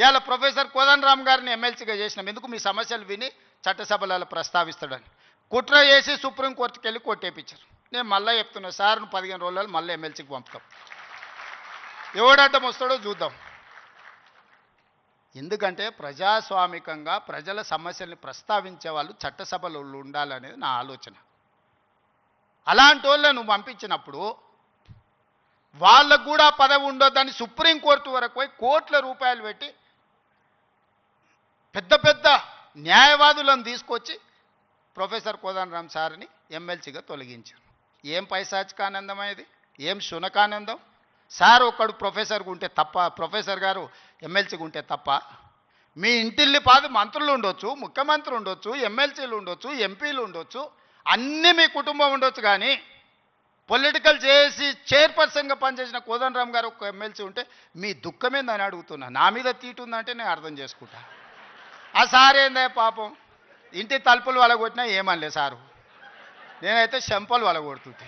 ఇవాళ ప్రొఫెసర్ కోదండరామ్ గారిని ఎమ్మెల్సీగా చేసినాం. ఎందుకు? మీ సమస్యలు విని చట్టసభలలో ప్రస్తావిస్తాడని. కుట్ర చేసి సుప్రీంకోర్టుకి వెళ్ళి కొట్టేపించారు నేను మళ్ళీ చెప్తున్నా సార్ పదిహేను రోజులు మళ్ళీ ఎమ్మెల్సీకి పంపుతాం. ఎవడడ్డం వస్తాడో చూద్దాం. ఎందుకంటే ప్రజాస్వామికంగా ప్రజల సమస్యల్ని ప్రస్తావించే వాళ్ళు చట్టసభలో ఉండాలనేది నా ఆలోచన. అలాంటి వాళ్ళను నువ్వు పంపించినప్పుడు వాళ్ళకు కూడా పదవి ఉండొద్దని సుప్రీంకోర్టు వరకు పోయి కోట్ల రూపాయలు పెట్టి పెద్ద పెద్ద న్యాయవాదులను తీసుకొచ్చి ప్రొఫెసర్ కోదండరామ్ సార్ని ఎమ్మెల్సీగా తొలగించారు. ఏం పైశాచికానందం అనేది ఏం శునకానందం? సార్ ఒక్కడు ప్రొఫెసర్గా ఉంటే తప్ప ప్రొఫెసర్ గారు ఎమ్మెల్సీగా ఉంటే తప్ప మీ ఇంటిల్లి పాది మంత్రులు ఉండొచ్చు ముఖ్యమంత్రి ఉండొచ్చు ఎమ్మెల్సీలు ఉండొచ్చు ఎంపీలు ఉండొచ్చు అన్నీ మీ కుటుంబం ఉండొచ్చు కానీ పొలిటికల్ చేసి చైర్పర్సన్గా పనిచేసిన కోదండరామ్ గారు ఒక ఎమ్మెల్సీ ఉంటే మీ దుఃఖమేందని అడుగుతున్నా. నా మీద తీటు ఉందంటే నేను అర్థం చేసుకుంటాను ఆ సార్ ఏందే పాపం? ఇంటి తలుపులు వలగొట్టినా ఏమనలే సారు. నేనైతే చెంపలు కొడుతుంది